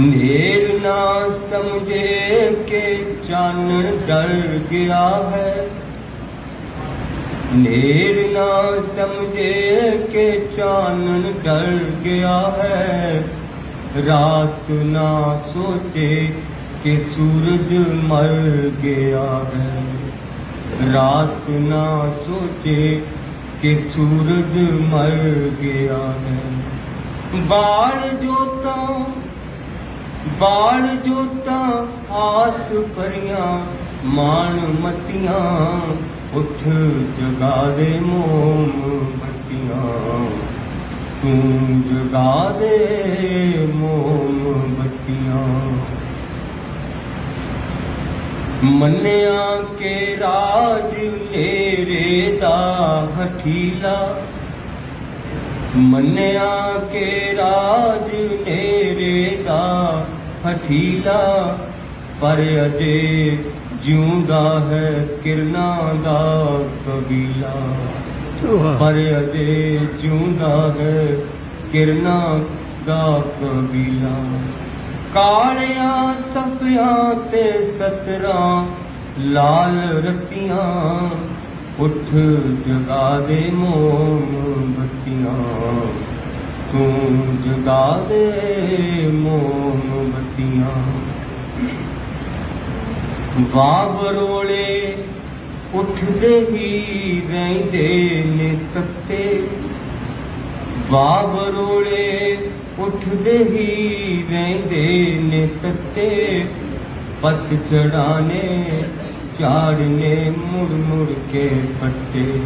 ਨੇਰ ਨਾ ਸਮਝੇ ਕਿ ਚਾਨਣ ਡਰ ਗਿਆ ਹੈ। ਨੇਰ ਨਾ ਸਮਝੇ ਕਿ ਚਾਨਣ ਡਰ ਗਿਆ ਹੈ। ਰਾਤ ਨਾ ਸੋਚੇ ਕਿ ਸੂਰਜ ਮਰ ਗਿਆ ਹੈ। ਰਾਤ ਨਾ ਸੋਚੇ ਕਿ ਸੂਰਜ ਮਰ ਗਿਆ ਹੈ। ਬਾਲ ਜੋਤਾਂ ਬਾਲ ਜੋਤਾਂ ਆਸ ਭਰੀਆਂ ਮਾਨ ਮਤੀਆਂ, ਉੱਠ ਜਗਾ ਦੇ ਮੋਮ ਬੱਤੀਆਂ। ਤੂੰ ਜਗਾ ਦੇ ਮੋਮ ਬੱਤੀਆਂ। ਮੰਨਿਆ ਕੇ ਰਾਜ ਨੇਰੇ ਦਾ ਹਠੀਲਾ ਮੰਨਿਆ ਕੇ ਰਾਜ ਨੇਰੇ ਦਾ ਹਠੀਲਾ ਪਰ ਅਜੇ ਜਿਉਂਦਾ ਹੈ ਕਿਰਨਾਂ ਦਾ ਕਬੀਲਾ। ਪਰ ਅਜੇ ਜਿਉਂਦਾ ਹੈ ਕਿਰਨਾਂ ਦਾ ਕਬੀਲਾ। ਕਾਲਿਆਂ ਸਪਿਆਂ ਤੇ ਸਤਰਾਂ ਲਾਲ ਰਤੀਆਂ ਉੱਠ ਜਗਾ ਦੇ ਮੋਮ ਬੱਤੀਆਂ ਤੂੰ ਜਗਾ ਦੇ ਮੋਮ ਬੱਤੀਆਂ ਉੱਠਦੇ ਹੀ ਰਹਿੰਦੇ ਨੇ ਤੱਤੇ। ਬਾਬਰੋਲੇ ਉੱਠਦੇ ਹੀ ਰਹਿੰਦੇ ਨੇ ਤੱਤੇ। ਪਤ ਚੜਾਣੇ ਝਾੜਨੇ ਮੁੜ ਮੁੜ ਕੇ ਪੱਤੇ।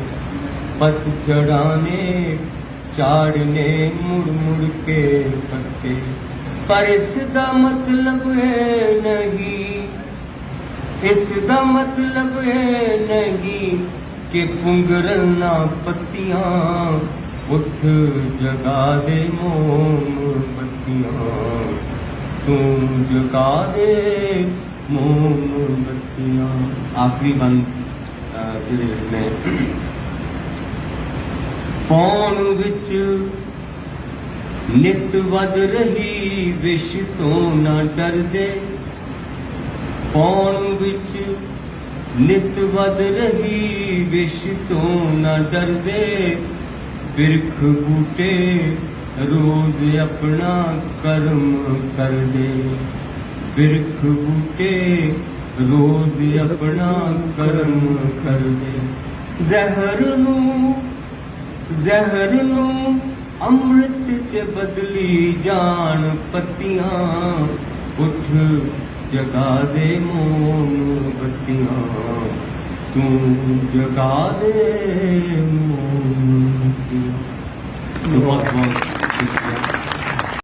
ਪਤ ਚੜਾਣੇ ਝਾੜਨੇ ਮੁੜ ਮੁੜ ਕੇ ਪੱਤੇ ਪਰ ਇਸ ਦਾ ਮਤਲਬ ਹੈ ਨਹੀਂ, ਇਸ ਦਾ ਮਤਲਬ ਹੈ ਨਹੀਂ ਕਿ ਪੁੰਗਰਨਾ ਪੱਤੀਆਂ ਉੱਠ ਜਗਾ ਦੇ ਮੋਮਬੱਤੀਆਂ ਤੂੰ ਜਗਾ ਦੇ ਮੋਮਬੱਤੀਆਂ ਆਖਰੀ ਬੰਦ ਜਿਹੜੇ ਨੇ ਪੌਣ ਵਿੱਚ ਨਿਤ ਵਧ ਰਹੀ ਵਿਸ਼ ਤੋਂ ਨਾ ਡਰਦੇ। ਪੌਣ ਵਿੱਚ ਨਿਤ ਵਧ ਰਹੀ ਵਿਸ਼ ਤੋਂ ਨਾ ਡਰਦੇ। ਬਿਰਖ ਬੂਟੇ ਰੋਜ਼ ਆਪਣਾ ਕਰਮ ਕਰਦੇ। ਬਿਰਖ ਬੂਟੇ ਰੋਜ਼ ਆਪਣਾ ਕਰਮ ਕਰਦੇ। ਜ਼ਹਿਰ ਨੂੰ ਜ਼ਹਿਰ ਨੂੰ ਅੰਮ੍ਰਿਤ ਚ ਬਦਲੀ ਜਾਣ ਪੱਤੀਆਂ, ਉੱਠ ਜਗਾ ਦੇ ਮੋਮ ਬੱਤੀਆਂ। ਤੂੰ ਜਗਾ ਦੇ ਮੋਮ ਬਹੁਤ ਬਹੁਤ ਸ਼ੁਕਰੀਆ।